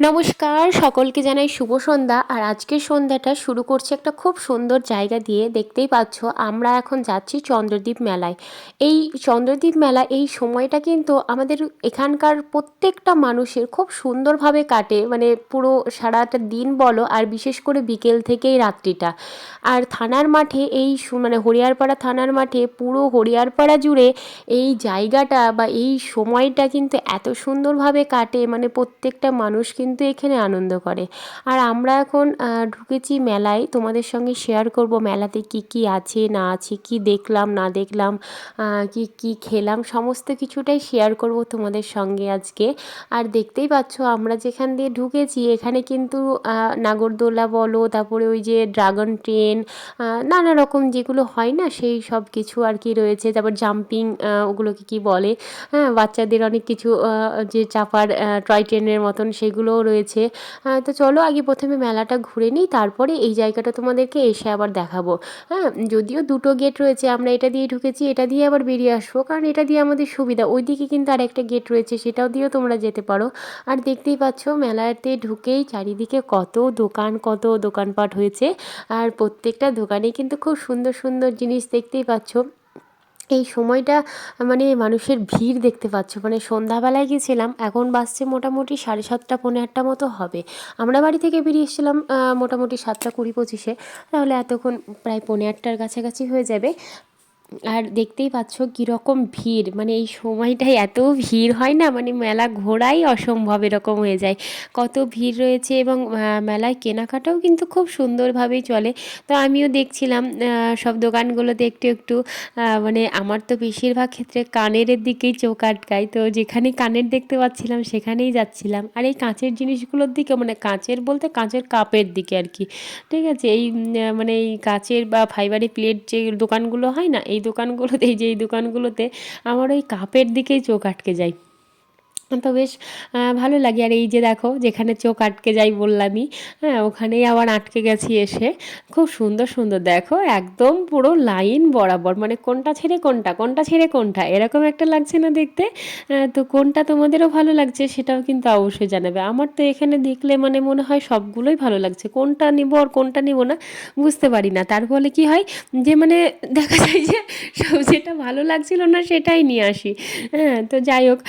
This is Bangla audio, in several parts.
নমস্কার, সকলকে জানাই শুভ সন্ধ্যা। আর আজকের সন্ধ্যাটা শুরু করছে একটা খুব সুন্দর জায়গা দিয়ে। দেখতেই পাচ্ছ, আমরা এখন যাচ্ছি চন্দ্রদ্বীপ মেলায়। এই চন্দ্রদ্বীপ মেলা, এই সময়টা কিন্তু আমাদের এখানকার প্রত্যেকটা মানুষের খুব সুন্দরভাবে কাটে। মানে পুরো সারাটা দিন বলো, আর বিশেষ করে বিকেল থেকেই রাত্রিটা। আর থানার মাঠে এই মানে হরিয়ারপাড়া থানার মাঠে, পুরো হরিয়ারপাড়া জুড়ে এই জায়গাটা বা এই সময়টা কিন্তু এত সুন্দরভাবে কাটে। মানে প্রত্যেকটা মানুষ কিন্তু কিন্তু এখানে আনন্দ করে। আর আমরা এখন ঢুকেছি মেলায়। তোমাদের সঙ্গে শেয়ার করব মেলাতে কি কি আছে, না আছে, কি দেখলাম, না দেখলাম কি কি খেলাম, সমস্ত কিছুটাই শেয়ার করব তোমাদের সঙ্গে আজকে। আর দেখতেই পাচ্ছ, আমরা যেখান দিয়ে ঢুকেছি, এখানে কিন্তু নাগরদোলা বলো, তারপরে ওই যে ড্রাগন ট্রেন নানা রকম যেগুলো হয় না, সেই সব কিছু আর কি রয়েছে। তারপর জাম্পিং ওগুলোকে কি বলে? হ্যাঁ বাচ্চাদের অনেক কিছু যে চাপার টয় ট্রেনের মতন, সেগুলো রয়েছে। তো চলো আগে প্রথমে মেলাটা ঘুরে নিই, তারপরে এই জায়গাটা তোমাদেরকে এসে আবার দেখাবো। হ্যাঁ যদিও দুটো গেট রয়েছে, আমরা এটা দিয়ে ঢুকেছি, এটা দিয়ে আবার বেরিয়ে আসব, কারণ এটা দিয়ে আমাদের সুবিধা। ওই দিকে কিন্তু আর একটা গেট রয়েছে, সেটাও দিয়েও তোমরা যেতে পারো। আর দেখতেই পাচ্ছ, মেলাতে ঢুকেই চারিদিকে কত দোকান, কত দোকানপাট হয়েছে। আর প্রত্যেকটা দোকানে কিন্তু খুব সুন্দর সুন্দর জিনিস দেখতেই পাচ্ছ। এই সময়টা মানে মানুষের ভিড় দেখতে পাচ্ছ। মানে সন্ধ্যাবেলায় গেছিলাম, এখন বাসছে মোটামুটি সাড়ে সাতটা, পৌনে আটটা মতো হবে। আমরা বাড়ি থেকে বেরিয়ে এসেছিলাম মোটামুটি সাতটা কুড়ি পঁচিশে। তাহলে এতক্ষণ প্রায় পৌনে আটটার কাছাকাছি হয়ে যাবে। আর দেখতেই পাচ্ছ কীরকম ভিড়। মানে এই সময়টায় এত ভিড় হয় না মানে মেলা ঘোরাই অসম্ভব এরকম হয়ে যায়। কত ভিড় রয়েছে এবং মেলায় কেনাকাটাও কিন্তু খুব সুন্দরভাবেই চলে। তো আমিও দেখছিলাম সব দোকানগুলোতে একটু একটু মানে আমার তো বেশিরভাগ ক্ষেত্রে কানের দিকেই চোখ আটকায়। তো যেখানে কানের দেখতে পাচ্ছিলাম, সেখানেই যাচ্ছিলাম। আর এই কাঁচের জিনিসগুলোর দিকে মানে কাঁচের বলতে কাঁচের কাপের দিকে আর কি। ঠিক আছে? এই মানে এই কাঁচের বা ফাইবারের প্লেট যে দোকানগুলো হয় না, এই এই দোকানগুলোতে এই যে এই দোকানগুলোতে আমার ওই কাপের দিকেই চোখ আটকে যায়। তো বেশ ভালো লাগে। আর এই যে দেখো, যেখানে চোখ আটকে যাই বললামই হ্যাঁ ওখানেই আবার আটকে গেছি এসে। খুব সুন্দর সুন্দর। দেখো, একদম পুরো লাইন বরাবর। মানে কোনটা ছেড়ে কোনটা কোনটা ছেড়ে কোনটা, এরকম একটা লাগছে না দেখতে। তো কোনটা তোমাদেরও ভালো লাগছে সেটাও কিন্তু অবশ্যই জানাবে। আমার তো এখানে দেখলে মানে মনে হয় সবগুলোই ভালো লাগছে। কোনটা নিব আর কোনটা নিব না বুঝতে পারি না। তার ফলে কি হয় যে মানে দেখা যায় যে সব যেটা ভালো লাগছিল না সেটাই নিয়ে আসি। হ্যাঁ তো যাই হোক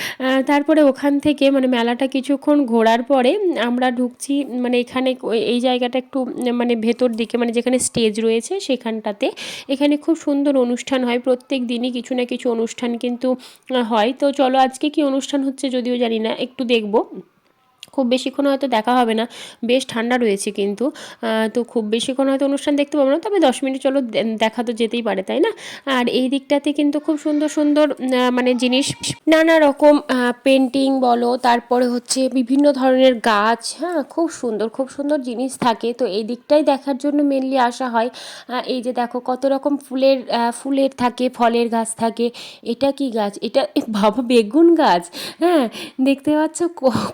তারপরে ওখান থেকে মানে মেলাটা কিছুক্ষণ ঘোরার পরে আমরা ঢুকছি মানে এখানে এই জায়গাটা একটু মানে ভেতর দিকে মানে যেখানে স্টেজ রয়েছে সেখানটাতে। এখানে খুব সুন্দর অনুষ্ঠান হয়, প্রত্যেক দিনই কিছু না কিছু অনুষ্ঠান কিন্তু হয়। তো চলো আজকে কি অনুষ্ঠান হচ্ছে যদিও জানি না, একটু দেখব। খুব বেশিক্ষণ হয়তো দেখা হবে না। বেশ ঠান্ডা রয়েছে কিন্তু। তো খুব বেশিক্ষণ হয়তো অনুষ্ঠান দেখতে পাবো না, তবে দশ মিনিট চলো দেখা তো যেতেই পারে, তাই না? আর এই দিকটাতে কিন্তু খুব সুন্দর সুন্দর মানে জিনিস, নানা রকম পেন্টিং বলো, তারপরে হচ্ছে বিভিন্ন ধরনের গাছ হ্যাঁ খুব সুন্দর খুব সুন্দর জিনিস থাকে। তো এই দিকটাই দেখার জন্য মেনলি আসা হয়। এই যে দেখো কত রকম ফুলের ফুলের থাকে, ফলের গাছ থাকে। এটা কি গাছ? এটা বাবা, বেগুন গাছ। হ্যাঁ দেখতে পাচ্ছ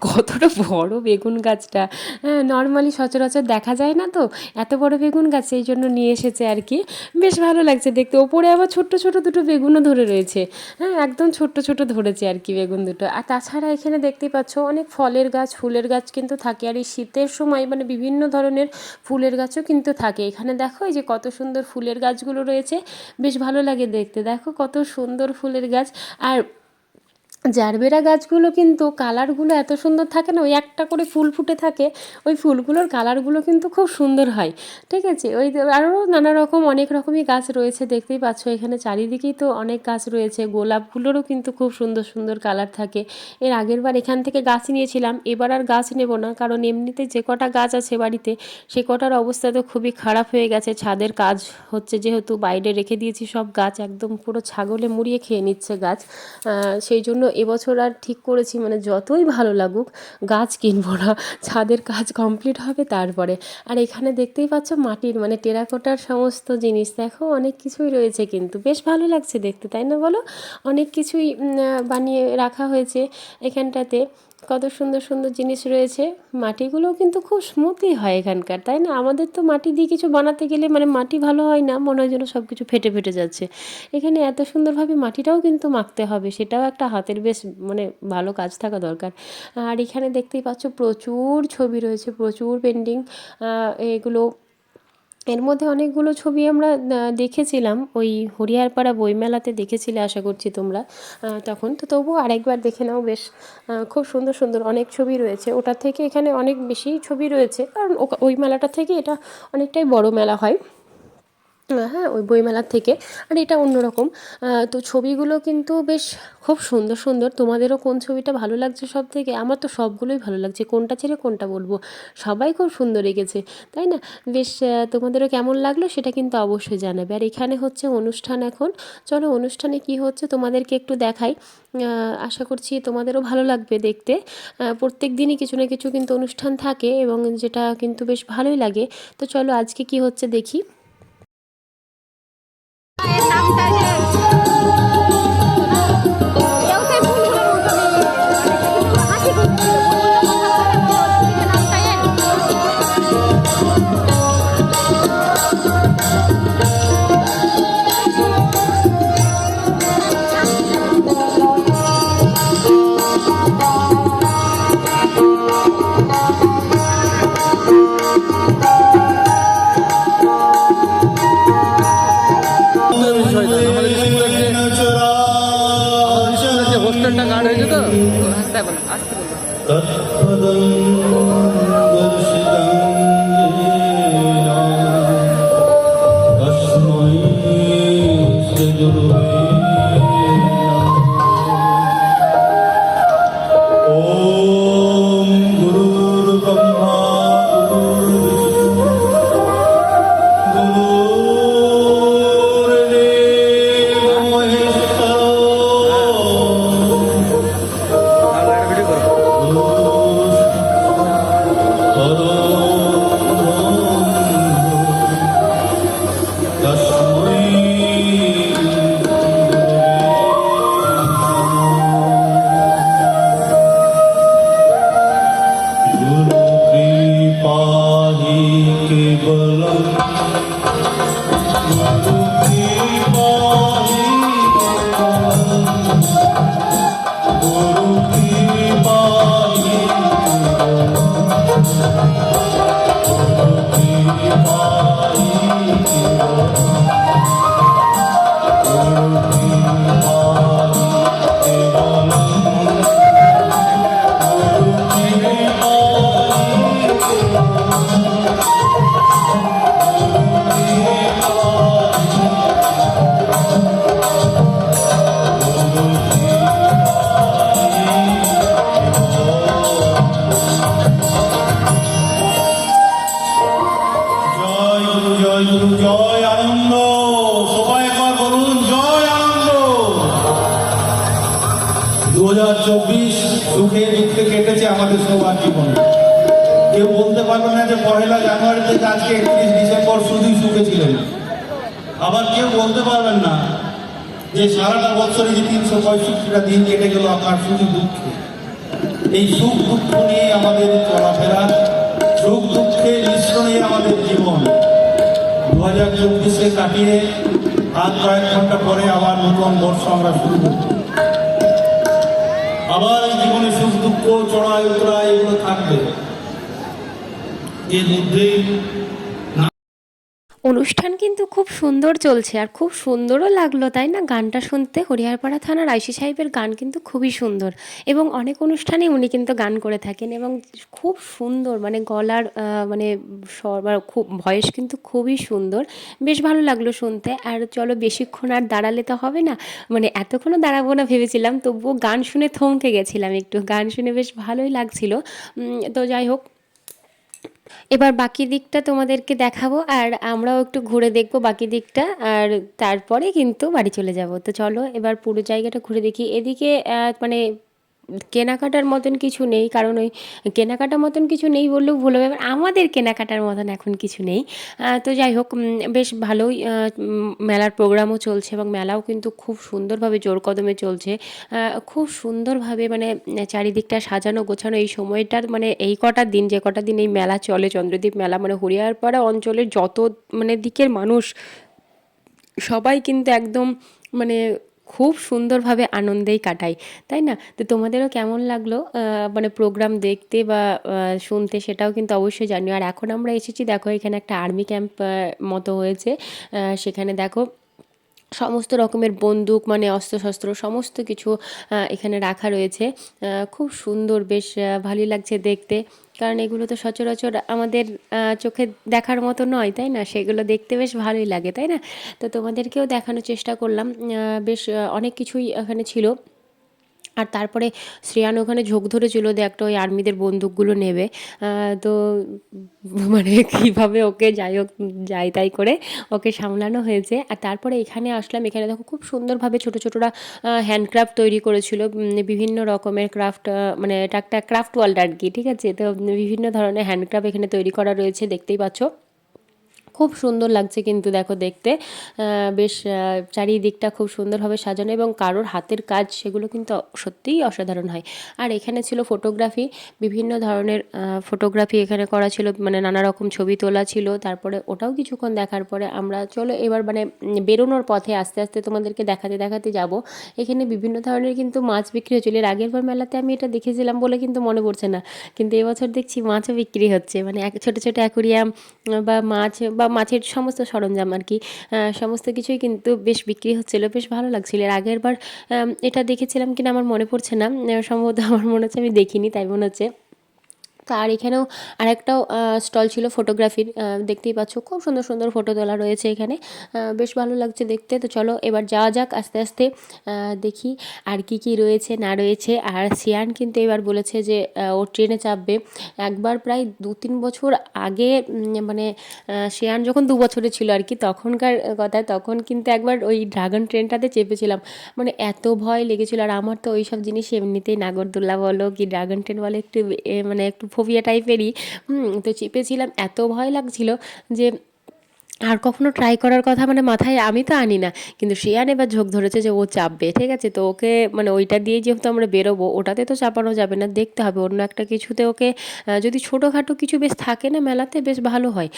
কতটা বড় বেগুন গাছটা। হ্যাঁ নর্মালি সচরাচর দেখা যায় না তো? এত বড় বেগুন গাছ, এই জন্য নিয়ে এসেছে আর কি। বেশ ভালো লাগছে দেখতে। ওপরে আবার ছোট্ট ছোট দুটো বেগুনও ধরে রয়েছে। হ্যাঁ একদম ছোট্ট ছোট ধরেছে আর কি বেগুন দুটো। আর তাছাড়া এখানে দেখতেই পাচ্ছ, অনেক ফলের গাছ, ফুলের গাছ কিন্তু থাকে। আর এই শীতের সময় মানে বিভিন্ন ধরনের ফুলের গাছও কিন্তু থাকে। এখানে দেখো, এই যে কত সুন্দর ফুলের গাছগুলো রয়েছে। বেশ ভালো লাগে দেখতে। দেখো কত সুন্দর ফুলের গাছ। আর জারবেরা গাছগুলো কিন্তু কালারগুলো এত সুন্দর থাকে না, ওই একটা করে ফুল ফুটে থাকে, ওই ফুলগুলোর কালারগুলো কিন্তু খুব সুন্দর হয়, ঠিক আছে? ওই আরও নানা রকম অনেক রকমই গাছ রয়েছে, দেখতেই পাচ্ছ এখানে চারিদিকেই তো অনেক গাছ রয়েছে, গোলাপগুলোরও কিন্তু খুব সুন্দর সুন্দর কালার থাকে। এর আগের বার এখান থেকে গাছ নিয়েছিলাম, এবার আর গাছ নেব না, কারণ এমনিতে যে কটা গাছ আছে বাড়িতে, সে কটার অবস্থা তো খুবই খারাপ হয়ে গেছে, ছাদের কাজ হচ্ছে যেহেতু বাইরে রেখে দিয়েছি সব গাছ, একদম পুরো ছাগলে মুড়িয়ে খেয়ে নিচ্ছে গাছ সেই জন্য এবছর আর ঠিক করেছি মানে যতই ভালো লাগুক, গাছ কিনবো না। ছাদের কাজ কমপ্লিট হবে তারপরে। আর এখানে দেখতেই পাচ্ছ মাটির মানে টেরাকোটার সমস্ত জিনিস। দেখো, অনেক কিছুই রয়েছে কিন্তু। বেশ ভালো লাগছে দেখতে, তাই না বলো? অনেক কিছুই বানিয়ে রাখা হয়েছে এখানটাতে। কত সুন্দর সুন্দর জিনিস রয়েছে। মাটিগুলোও কিন্তু খুব স্মুথই হয় এখানকার, তাই না? আমাদের তো মাটি দিয়ে কিছু বানাতে গেলে মানে মাটি ভালো হয় না, মনে হয় যেন সব কিছু ফেটে ফেটে যাচ্ছে। এখানে এত সুন্দরভাবে মাটিটাও কিন্তু মাখতে হবে, সেটাও একটা হাতের বেশ মানে ভালো কাজ থাকা দরকার। আর এখানে দেখতেই পাচ্ছ প্রচুর ছবি রয়েছে, প্রচুর পেন্টিং এগুলো এর মধ্যে অনেকগুলো ছবি আমরা দেখেছিলাম। ওই হরিয়ারপাড়া বইমেলাতে দেখেছিলে, আশা করছি তোমরা। তখন। তো তবুও আরেকবার দেখে নাও, বেশ খুব সুন্দর সুন্দর অনেক ছবি রয়েছে। ওটা থেকে এখানে অনেক বেশি ছবি রয়েছে। কারণ ওই মেলাটা থেকে এটা অনেকটাই বড় মেলা হয়। হ্যাঁ ওই বইমেলার থেকে। আর এটা অন্যরকম তো ছবিগুলো কিন্তু বেশ খুব সুন্দর সুন্দর। তোমাদেরও কোন ছবিটা ভালো লাগছে সব থেকে আমার তো সবগুলোই ভালো লাগছে। কোনটা ছেড়ে কোনটা বলব? সবাই খুব সুন্দর এঁকেছে, তাই না? বেশ তোমাদেরও কেমন লাগল সেটা কিন্তু অবশ্যই জানাবে। আর এখানে হচ্ছে অনুষ্ঠান এখন। চলো, অনুষ্ঠানে কি হচ্ছে তোমাদেরকে একটু দেখাই। আশা করছি তোমাদেরও ভালো লাগবে দেখতে। প্রত্যেক দিনই কিছু না কিছু কিন্তু অনুষ্ঠান থাকে এবং যেটা কিন্তু বেশ ভালোই লাগে। তো চলো, আজকে কি হচ্ছে দেখি। আমাদের স্কুলের যে আমাদের স্কুলের যে হোস্টেলটা গার্ড হয়েছে তো হ্যাঁ বলো আসতে বলো যে জানুয়ারি আজকে একত্রিশ ডিসেম্বর শুধুই সুখে ছিলেন আবার কেউ বলতে পারবেন না যে সারাটা বছরে যে তিনশো পঁয়ষট্টিটা দিন কেটে গেল আপনার শুধু দুঃখে। এই সুখ দুঃখ নিয়ে আমাদের চলাফেরা, সুখ দুঃখের মিশ্রণে আমাদের জীবন। দু হাজার চব্বিশে কাটিয়ে আজ কয়েক ঘণ্টা পরে আবার নতুন বর্ষ আমরা শুরু করব। আবার জীবনে সুখ দুঃখ চড়াই উতরাই এগুলো থাকবে। এর অনুষ্ঠান কিন্তু খুব সুন্দর চলছে আর খুব সুন্দরও লাগল, তাই না? গানটা শুনতে হরিহরপাড়া থানার আইসি সাহেবের গান কিন্তু খুবই সুন্দর এবং অনেক অনুষ্ঠানে উনি কিন্তু গান করে থাকেন এবং খুব সুন্দর মানে গলার মানে স্বর খুব, ভয়েস কিন্তু খুবই সুন্দর। বেশ ভালো লাগল শুনতে। আর চলো বেশিক্ষণ আর দাঁড়ালে তো হবে না। মানে এতক্ষণও দাঁড়াবো না ভেবেছিলাম, তবুও গান শুনে থমকে গেছিলাম একটু। গান শুনে বেশ ভালোই লাগছিল। তো যাই হোক এবার বাকি দিকটা তোমাদেরকে দেখাবো, আর আমরাও একটু ঘুরে দেখব বাকি দিকটা, আর তারপরে কিন্তু বাড়ি চলে যাব। তো চলো এবার পুরো জায়গাটা ঘুরে দেখি। এদিকে মানে কেনাকাটার মতন কিছু নেই, কারণ ওই কেনাকাটার মতন কিছু নেই বললেও ভুল হবে। এবার আমাদের কেনাকাটার মতন এখন কিছু নেই। তো যাই হোক বেশ ভালোই মেলার প্রোগ্রামও চলছে এবং মেলাও কিন্তু খুব সুন্দরভাবে জোর কদমে চলছে। খুব সুন্দরভাবে মানে চারিদিকটা সাজানো গোছানো এই সময়টার মানে এই কটা দিন, যে কটা দিন এই মেলা চলে। চন্দ্রদ্বীপ মেলা মানে হরিয়ারপাড়া অঞ্চলের যত মানে দিকের মানুষ, সবাই কিন্তু একদম মানে খুব সুন্দরভাবে আনন্দেই কাটাই, তাই না? তো তোমাদেরও কেমন লাগল? মানে প্রোগ্রাম দেখতে বা শুনতে সেটাও কিন্তু অবশ্যই জানিও। আর এখন আমরা এসেছি, দেখো এখানে একটা আর্মি ক্যাম্প মতো হয়েছে। সেখানে দেখো সমস্ত রকমের বন্দুক মানে অস্ত্রশস্ত্র, সমস্ত কিছু এখানে রাখা রয়েছে। খুব সুন্দর, বেশ ভালোই লাগছে দেখতে। কারণ এগুলো তো সচরাচর আমাদের চোখে দেখার মতো নয়, তাই না? সেগুলো দেখতে বেশ ভালোই লাগে, তাই না? তো তোমাদেরকেও দেখানোর চেষ্টা করলাম। বেশ অনেক কিছুই এখানে ছিল। আর তারপরে শ্রেয়ান ওখানে ঝোঁক ধরেছিল যে একটা ওই আর্মিদের বন্দুকগুলো নেবে। তো মানে কীভাবে ওকে যাই হোক, যাই তাই করে ওকে সামলানো হয়েছে। আর তারপরে এখানে আসলাম, এখানে দেখো খুব সুন্দরভাবে ছোটো ছোটোরা হ্যান্ডক্রাফট তৈরি করেছিল। বিভিন্ন রকমের ক্রাফট মানে এটা একটা ক্রাফট ওয়ার্ল্ড আর কি, ঠিক আছে? তো বিভিন্ন ধরনের হ্যান্ডক্রাফট এখানে তৈরি করা রয়েছে, দেখতেই পাচ্ছ। খুব সুন্দর লাগছে কিন্তু দেখো দেখতে। বেশ চারিদিকটা খুব সুন্দরভাবে সাজানো এবং কারোর হাতের কাজ সেগুলো কিন্তু সত্যিই অসাধারণ হয়। আর এখানে ছিল ফটোগ্রাফি বিভিন্ন ধরনের ফটোগ্রাফি এখানে করা ছিল মানে নানা রকম ছবি তোলা ছিল। তারপরে ওটাও কিছুক্ষণ দেখার পরে আমরা চলো এবার মানে বেরোনোর পথে আস্তে আস্তে তোমাদেরকে দেখাতে দেখাতে যাব। এখানে বিভিন্ন ধরনের কিন্তু মাছ বিক্রি হচ্ছিল। এর আগের বার মেলাতে আমি এটা দেখেছিলাম বলে কিন্তু মনে পড়ছে না। কিন্তু এবছর দেখছি মাছও বিক্রি হচ্ছে। মানে এক ছোটো ছোটো অ্যাকুরিয়াম বা মাছ বা মাছের সমস্ত সরঞ্জাম আর কি সমস্ত কিছুই কিন্তু বেশ বিক্রি হচ্ছিল, বেশ ভালো লাগছিল। এর আগের বার এটা দেখেছিলাম কিনা আমার মনে পড়ছে না। সম্ভবত আমার মনে হচ্ছে আমি দেখিনি, তাই মনে হচ্ছে। তো আর এখানেও আরেকটাও স্টল ছিল ফটোগ্রাফির দেখতেই পাচ্ছ খুব সুন্দর সুন্দর ফটো তোলা রয়েছে এখানে। বেশ ভালো লাগছে দেখতে। তো চলো এবার যাওয়া যাক আস্তে আস্তে দেখি আর কি কি রয়েছে, না রয়েছে। আর সিয়ান কিন্তু এবার বলেছে যে ও ট্রেনে চাপবে। একবার প্রায় দু তিন বছর আগে মানে সিয়ান যখন দু বছরে ছিল আর কি তখনকার কথা, তখন কিন্তু একবার ওই ড্রাগন ট্রেনটাতে চেপেছিলাম। মানে এত ভয় লেগেছিল। আর আমার তো ওই সব জিনিস এমনিতেই নাগরদোল্লা বলো কি ড্রাগন ট্রেন বলো একটু মানে একটু ফোবিয়া টাইপেরই তো চেপেছিলাম, এত ভয় লাগছিল যে আর কখনো ট্রাই করার কথা মানে মাথায় আমি তো আনি না, কিন্তু শ্রেয়ান এবার ঝোঁক ধরেছে যে ও চাপবে, ঠিক আছে? তো ওকে মানে ওইটা দিয়ে যেহেতু আমরা বেরোবো, ওটাতে তো চাপানো যাবে না, দেখতে হবে। অন্য একটা কিছুতে ওকে যদি ছোটোখাটো কিছু বেশ থাকে না মেলাতে, বেশ ভালো হয়।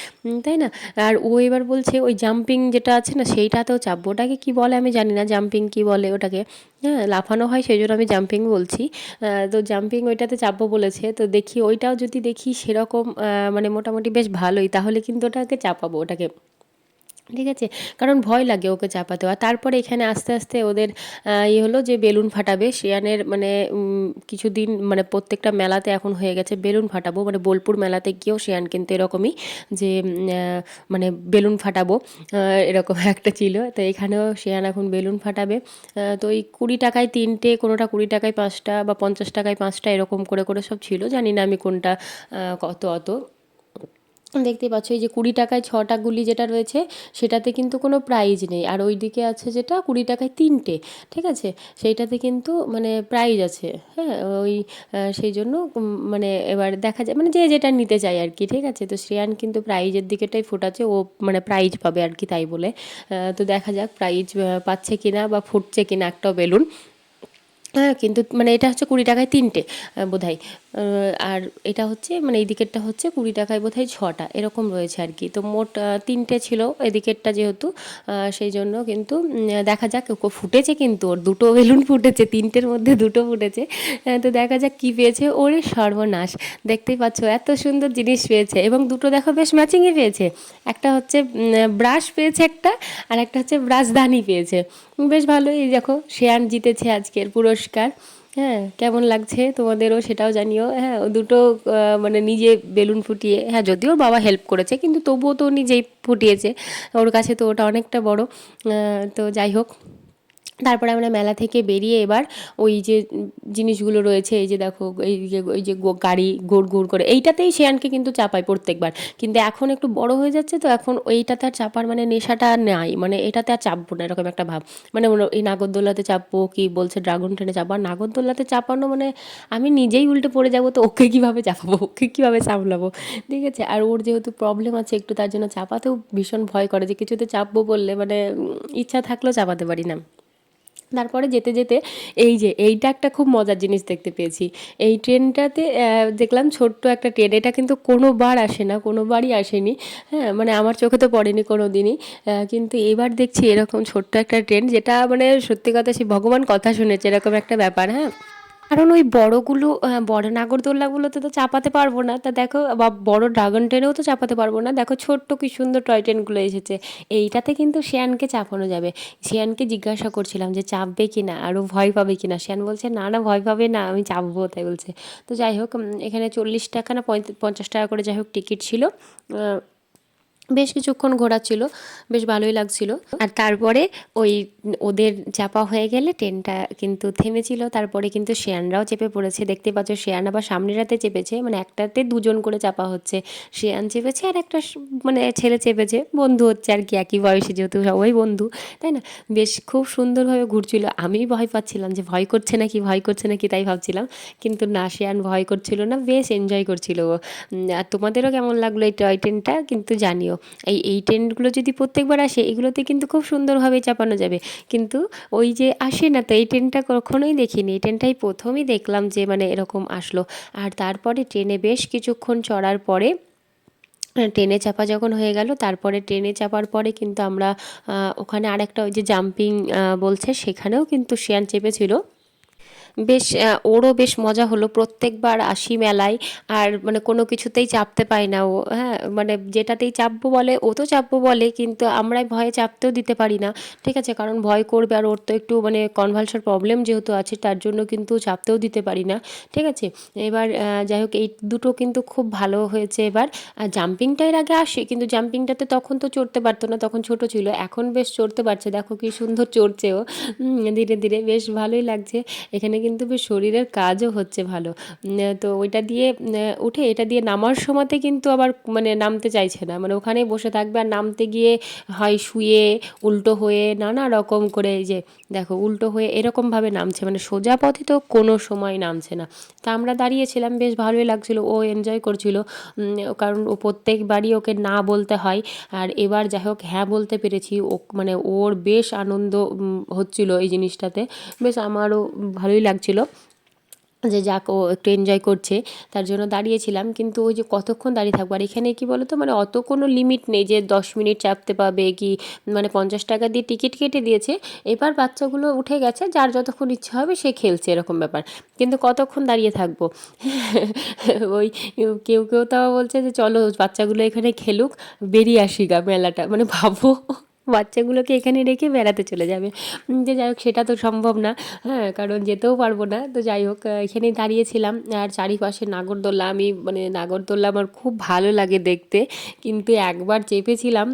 তাই না? আর ও এবার বলছে, ওই জাম্পিং যেটা আছে না, সেইটাতেও চাপবো। ওটাকে কি বলে আমি জানি না জাম্পিং কি বলে ওটাকে? হ্যাঁ লাফানো হয় সেই জন্য আমি জাম্পিং বলছি। তো জাম্পিং ওইটাতে চাপবো বলেছে। তো দেখি, ওইটাও যদি দেখি সেরকম মানে মোটামুটি বেশ ভালোই, তাহলে কিন্তু ওটাকে চাপাবো, ওটাকে। ঠিক আছে? কারণ ভয় লাগে ওকে চাপাতে। আর তারপরে এখানে আস্তে আস্তে ওদের ইয়ে হলো যে বেলুন ফাটাবে। শ্রেয়ানের মানে কিছুদিন মানে প্রত্যেকটা মেলাতে এখন হয়ে গেছে বেলুন ফাটাবো। মানে বোলপুর মেলাতে গিয়েও শিয়ান কিন্তু এরকমই যে মানে বেলুন ফাটাবো। এরকম একটা ছিল। তো এখানেও শিয়ান এখন বেলুন ফাটাবে। তো ওই কুড়ি টাকায় তিনটে, কোনোটা কুড়ি টাকায় পাঁচটা বা পঞ্চাশ টাকায় পাঁচটা এরকম করে করে সব ছিল। জানি না আমি কোনটা কত, অত। দেখতেই পাচ্ছ, এই যে কুড়ি টাকায় ছটা গুলি যেটা রয়েছে, সেটাতে কিন্তু কোনো প্রাইজ নেই। আর ওই দিকে আছে যেটা, কুড়ি টাকায় তিনটে, ঠিক আছে? সেইটাতে কিন্তু মানে প্রাইজ আছে হ্যাঁ? ওই সেই জন্য মানে এবার দেখা যায় মানে যে যেটা নিতে চায় আর কি, ঠিক আছে? তো শ্রেয়ান কিন্তু প্রাইজের দিকেটাই ফোটাচ্ছে, ও মানে প্রাইজ পাবে আর কি, তাই বলে। তো দেখা যাক প্রাইজ পাচ্ছে কিনা বা ফুটছে কিনা একটাও বেলুন। হ্যাঁ কিন্তু মানে এটা হচ্ছে কুড়ি টাকায় তিনটে বোধ হয় আর এটা হচ্ছে মানে এই দিকেরটা হচ্ছে কুড়ি টাকায় বোধ হয় ছটা, এরকম রয়েছে আর কি। তো মোট তিনটে ছিল এদিকেরটা যেহেতু সেই জন্য কিন্তু দেখা যাক ফুটেছে কিন্তু, ওর দুটো বেলুন ফুটেছে, তিনটের মধ্যে দুটো ফুটেছে। তো দেখা যাক কী পেয়েছে, ওরে সর্বনাশ, দেখতেই পাচ্ছ, এত সুন্দর জিনিস পেয়েছে, এবং দুটো দেখো বেশ ম্যাচিংই পেয়েছে। একটা হচ্ছে ব্রাশ পেয়েছে একটা, আর একটা হচ্ছে ব্রাশদানি পেয়েছে। বেশ ভালো এই দেখো, শেয়ান জিতেছে আজকের পুরস্কার। হ্যাঁ কেমন লাগছে তোমাদেরও সেটাও জানিও। হ্যাঁ ও দুটো মানে নিজে বেলুন ফুটিয়ে হ্যাঁ যদিও বাবা হেল্প করেছে, কিন্তু তবুও তো নিজেই ফুটিয়েছে। ওর কাছে তো ওটা অনেকটা বড়। তো যাই হোক তারপরে আমরা মেলা থেকে বেরিয়ে এবার ওই যে জিনিসগুলো রয়েছে, এই যে দেখো, এই যে, ওই যে গাড়ি গোড় গোড় করে, এইটাতেই শেয়ানকে কিন্তু চাপাই প্রত্যেকবার। কিন্তু এখন একটু বড় হয়ে যাচ্ছে তো এখন ওইটাতে আর চাপার মানে নেশাটা আর নাই মানে এটাতে আর চাপবো না, এরকম একটা ভাব। মানে এই নাগরদোলাতে চাপবো কি বলছে ড্রাগন ট্রেনে চাপবো, আর নাগরদোলাতে চাপানো মানে আমি নিজেই উল্টে পড়ে যাব তো ওকে কীভাবে চাপাবো, ওকে কীভাবে সামলাবো, ঠিক আছে? আর ওর যেহেতু প্রবলেম আছে একটু তার জন্য চাপাতেও ভীষণ ভয় করে যে কিছুতে চাপবো বললে মানে ইচ্ছা থাকলেও চাপাতে পারি না। তারপরে যেতে যেতে এই যে, এইটা একটা খুব মজার জিনিস দেখতে পেয়েছি। এই ট্রেনটাতে দেখলাম ছোট্ট একটা ট্রেন, এটা কিন্তু কোনোবার আসে না, কোনোবারই আসেনি। হ্যাঁ মানে আমার চোখে তো পড়েনি কোনো দিনই কিন্তু এবার দেখছি এরকম ছোট্ট একটা ট্রেন, যেটা মানে সত্যি কথা সে ভগবান কথা শুনেছে, এরকম একটা ব্যাপার হ্যাঁ। কারণ ওই বড়গুলো বড় নাগরদোল্লাগুলোতে তো চাপাতে পারব না। তা দেখো, বা বড় ড্রাগন ট্রেনেও তো চাপাতে পারব না। দেখো, ছোট্ট কি সুন্দর টয় ট্রেনগুলো এসেছে। এইটাতে কিন্তু শিয়ানকে চাপানো যাবে। শিয়ানকে জিজ্ঞাসা করছিলাম যে চাপবে কি না আরও ভয় পাবে কি না শিয়ান বলছে, না না, ভয় পাবে না, আমি চাপবো, তাই বলছে। তো যাই হোক এখানে চল্লিশ টাকা না পঞ্চাশ টাকা করে যাই হোক টিকিট ছিল। বেশ কিছুক্ষণ ঘোরাচ্ছিল, বেশ ভালোই লাগছিল। আর তারপরে ওই ওদের চাপা হয়ে গেলে ট্রেনটা কিন্তু থেমেছিল, তারপরে কিন্তু শেয়ানরাও চেপে পড়েছে। দেখতে পাচ্ছ শেয়ান আবার সামনের রাতে চেপেছে মানে একটাতে দুজন করে চাপা হচ্ছে। শেয়ান চেপেছে আর একটা মানে ছেলে চেপেছে, বন্ধু হচ্ছে আর কি, একই বয়সে যেহেতু সবাই বন্ধু, তাই না? বেশ খুব সুন্দরভাবে ঘুরছিল। আমি ভয় পাচ্ছিলাম যে ভয় করছে নাকি, ভয় করছে নাকি তাই ভাবছিলাম, কিন্তু না, শেয়ান ভয় করছিল না, বেশ এনজয় করছিল। আর তোমাদেরও কেমন লাগল এই টয় ট্রেনটা কিন্তু জানিও। এই এই ট্রেনগুলো যদি প্রত্যেকবার আসে, এগুলোতে কিন্তু খুব সুন্দরভাবে চাপানো যাবে। কিন্তু ওই যে আসে না, তো এই ট্রেনটা কখনোই দেখিনি। এই ট্রেনটাই প্রথমেই দেখলাম যে মানে এরকম আসলো। আর তারপরে ট্রেনে বেশ কিছুক্ষণ চড়ার পরে ট্রেনে চাপা যখন হয়ে গেল, তারপরে ট্রেনে চাপার পরে কিন্তু আমরা ওখানে আরেকটা ওই যে জাম্পিং বলছে, সেখানেও কিন্তু শিয়ান চেপেছিল। বেশ ওরও বেশ মজা হলো প্রত্যেকবার আসি মেলায়। আর মানে কোনো কিছুতেই চাপতে পায় না ও হ্যাঁ মানে যেটাতেই চাপবো বলে, ও তো চাপবো বলে, কিন্তু আমরাই ভয়ে চাপতেও দিতে পারি না। ঠিক আছে, কারণ ভয় করবে আর ওর তো একটু মানে কনভালসার প্রবলেম যেহেতু আছে, তার জন্য কিন্তু চাপতেও দিতে পারি না। ঠিক আছে, এবার যাই হোক, এই দুটো কিন্তু খুব ভালো হয়েছে এবার। জাম্পিংটা এর আগে আসে, কিন্তু জাম্পিংটাতে তখন তো চড়তে পারতো না, তখন ছোট ছিল, এখন বেশ চড়তে পারছে, দেখো কি সুন্দর চড়ছে ও। ধীরে ধীরে বেশ ভালোই লাগছে। এখানে কিন্তু বেশ শরীরের কাজও হচ্ছে ভালো। তো ওইটা দিয়ে উঠে এটা দিয়ে নামার সময়তে কিন্তু আবার মানে নামতে চাইছে না। মানে ওখানেই বসে থাকবে আর নামতে গিয়ে হয় শুয়ে, উল্টো হয়ে নানা রকম করে এই যে, দেখো উল্টো হয়ে এরকমভাবে নামছে। মানে সোজা পথে তো কোনো সময় নামছে না। তা আমরা দাঁড়িয়েছিলাম, বেশ ভালোই লাগছিল। ও এনজয় করছিল। কারণ ও প্রত্যেকবারই ওকে না বলতে হয়। আর এবার যাই হোক হ্যাঁ বলতে পেরেছি। ও মানে ওর বেশ আনন্দ হচ্ছিল এই জিনিসটাতে। বেশ আমারও ভালোই লাগছিল যে যাক, ও একটু এনজয় করছে, তার জন্য দাঁড়িয়েছিলাম। কিন্তু ওই যে কতক্ষণ দাঁড়িয়ে থাকব? আর এখানে কি বলো তো মানে অত কোনো লিমিট নেই যে দশ মিনিট চাপতে পাবে কি মানে পঞ্চাশ টাকা দিয়ে টিকিট কেটে দিয়েছে। এবার বাচ্চাগুলো উঠে গেছে, যার যতক্ষণ ইচ্ছা হবে সে খেলছে, এরকম ব্যাপার। কিন্তু কতক্ষণ দাঁড়িয়ে থাকব? ওই কেউ কেউ তাও বলছে যে, চলো বাচ্চাগুলো এখানে খেলুক, বেরিয়ে আসি গা মেলাটা। মানে ভাবো। বাচ্চাগুলোকে এখানে রেখে বেড়াতে চলে যাবে। যে যাই হোক, সেটা তো সম্ভব না। হ্যাঁ কারণ যেতেও পারব না। তো যাই হোক এখানেই দাঁড়িয়েছিলাম। আর চারিপাশে নাগরদোল্লা আমি মানে নাগরদোল্লা আমার খুব ভালো লাগে দেখতে। কিন্তু একবার চেপেছিলাম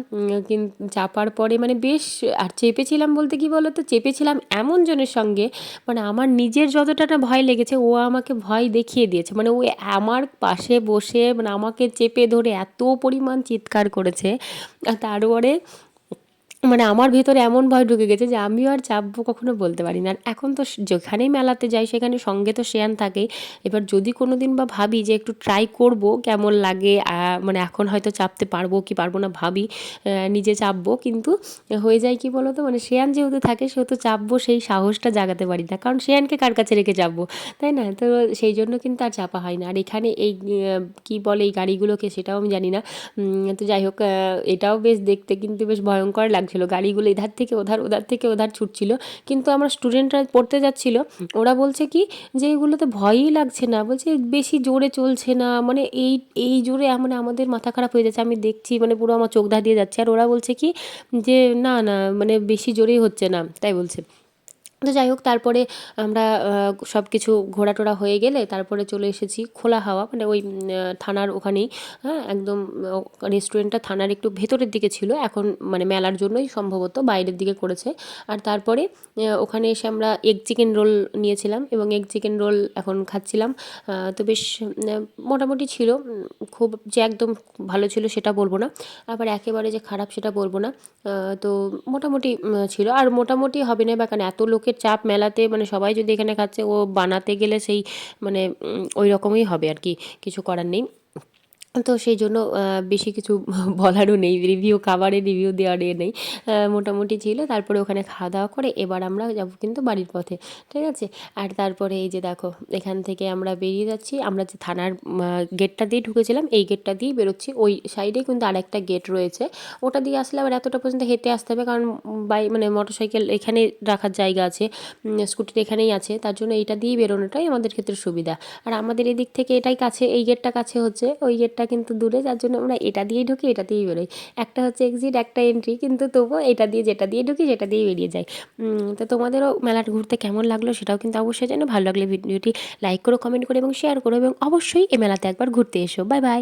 কিন্তু চাপার পরে মানে বেশ, আর চেপেছিলাম বলতে কি বলো তো চেপেছিলাম এমন জনের সঙ্গে মানে আমার নিজের যতটা না ভয় লেগেছে, ও আমাকে ভয় দেখিয়ে দিয়েছে। মানে ও আমার পাশে বসে মানে আমাকে চেপে ধরে এত পরিমাণ চিৎকার করেছে। তারপরে মানে আমার ভেতরে এমন ভয় ঢুকে গেছে যে আমিও আর চাপবো কখনো বলতে পারি না। আর এখন তো যেখানেই মেলাতে যাই সেখানে সঙ্গে তো শেয়ান থাকেই। এবার যদি কোনো দিন বা ভাবি যে একটু ট্রাই করব কেমন লাগে মানে এখন হয়তো চাপতে পারব কি পারব না ভাবি নিজে চাপবো। কিন্তু হয়ে যায় কি বলো তো মানে শেয়ান যেহেতু থাকে সেহেতু চাপবো, সেই সাহসটা জাগাতে পারি না। কারণ শেয়ানকে কার কাছে রেখে চাপবো তাই না? তো সেই জন্য কিন্তু আর চাপা হয় না। আর এখানে এই কি বলে এই গাড়িগুলোকে সেটাও আমি জানি না। তো যাই হোক এটাও বেশ দেখতে কিন্তু বেশ ভয়ঙ্কর লাগছিল গাড়িগুলো এধার থেকে ওধার ওধার থেকে ওধার ছুটছিল। কিন্তু আমার স্টুডেন্টরা পড়তে যাচ্ছিল, ওরা বলছে কি যে এগুলোতে ভয়ই লাগছে না, বলছে বেশি জোরে চলছে না মানে এই এই জোরে মানে আমাদের মাথা খারাপ হয়ে যাচ্ছে, আমি দেখছি মানে পুরো আমার চোখ ধা দিয়ে যাচ্ছে। আর ওরা বলছে কি যে না না মানে বেশি জোরেই হচ্ছে না, তাই বলছে। তো যাই হোক, তারপরে আমরা সব কিছু ঘোরা টোরা হয়ে গেলে তারপরে চলে এসেছি খোলা হাওয়া মানে ওই থানার ওখানেই হ্যাঁ একদম রেস্টুরেন্টটা থানার একটু ভেতরের দিকে ছিল, এখন মানে মেলার জন্যই সম্ভবত বাইরের দিকে করেছে। আর তারপরে ওখানে এসে আমরা এগ চিকেন রোল নিয়েছিলাম এবং এগ চিকেন রোল এখন খাচ্ছিলাম। তো বেশ মোটামুটি ছিল খুব যে একদম ভালো ছিল সেটা বলব না, আবার একেবারে যে খারাপ সেটা বলব না। তো মোটামুটি ছিল, আর মোটামুটি হবে না বা কেন, এত লোকের চাপ মেলাতে মানে সবাই যদি এখানে খাচ্ছে, ও বানাতে গেলে সেই মানে ওই রকমই হবে আর কি। কিছু করার নেই। তো সেই জন্য বেশি কিছু বলারও নেই রিভিউ খাবারের রিভিউ দেওয়ার এ নেই। মোটামুটি ছিল, তারপরে ওখানে খাওয়া দাওয়া করে এবার আমরা যাব কিন্তু বাড়ির পথে, ঠিক আছে? আর তারপরে এই যে দেখো, এখান থেকে আমরা বেরিয়ে যাচ্ছি, আমরা যে থানার গেটটা দিয়ে ঢুকেছিলাম, এই গেটটা দিয়েই বেরোচ্ছি। ওই সাইডে কিন্তু আরেকটা গেট রয়েছে। ওটা দিয়ে আসলে আবার এতটা পর্যন্ত হেঁটে আসতে হবে, কারণ বাই মানে মোটর সাইকেল এখানে রাখার জায়গা আছে স্কুটির এখানেই আছে, তার জন্য এইটা দিয়েই বেরোনোটাই আমাদের ক্ষেত্রে সুবিধা। আর আমাদের এদিক থেকে এটাই কাছে, এই গেটটা কাছে হচ্ছে, ওই গেটটা এটা কিন্তু দূরে, যার জন্য আমরা এটা দিয়েই ঢুকি, এটা দিয়েই বেরোই। একটা হচ্ছে এক্সিট একটা এন্ট্রি কিন্তু তবুও এটা দিয়ে যেটা দিয়ে ঢুকি, সেটা দিয়ে বেরিয়ে যাই। তো তোমাদেরও মেলাটা ঘুরতে কেমন লাগল সেটাও কিন্তু অবশ্যই জানো ভালো লাগলে ভিডিওটি লাইক করো কমেন্ট করো এবং শেয়ার করো এবং অবশ্যই এই মেলাতে একবার ঘুরতে এসো। Bye bye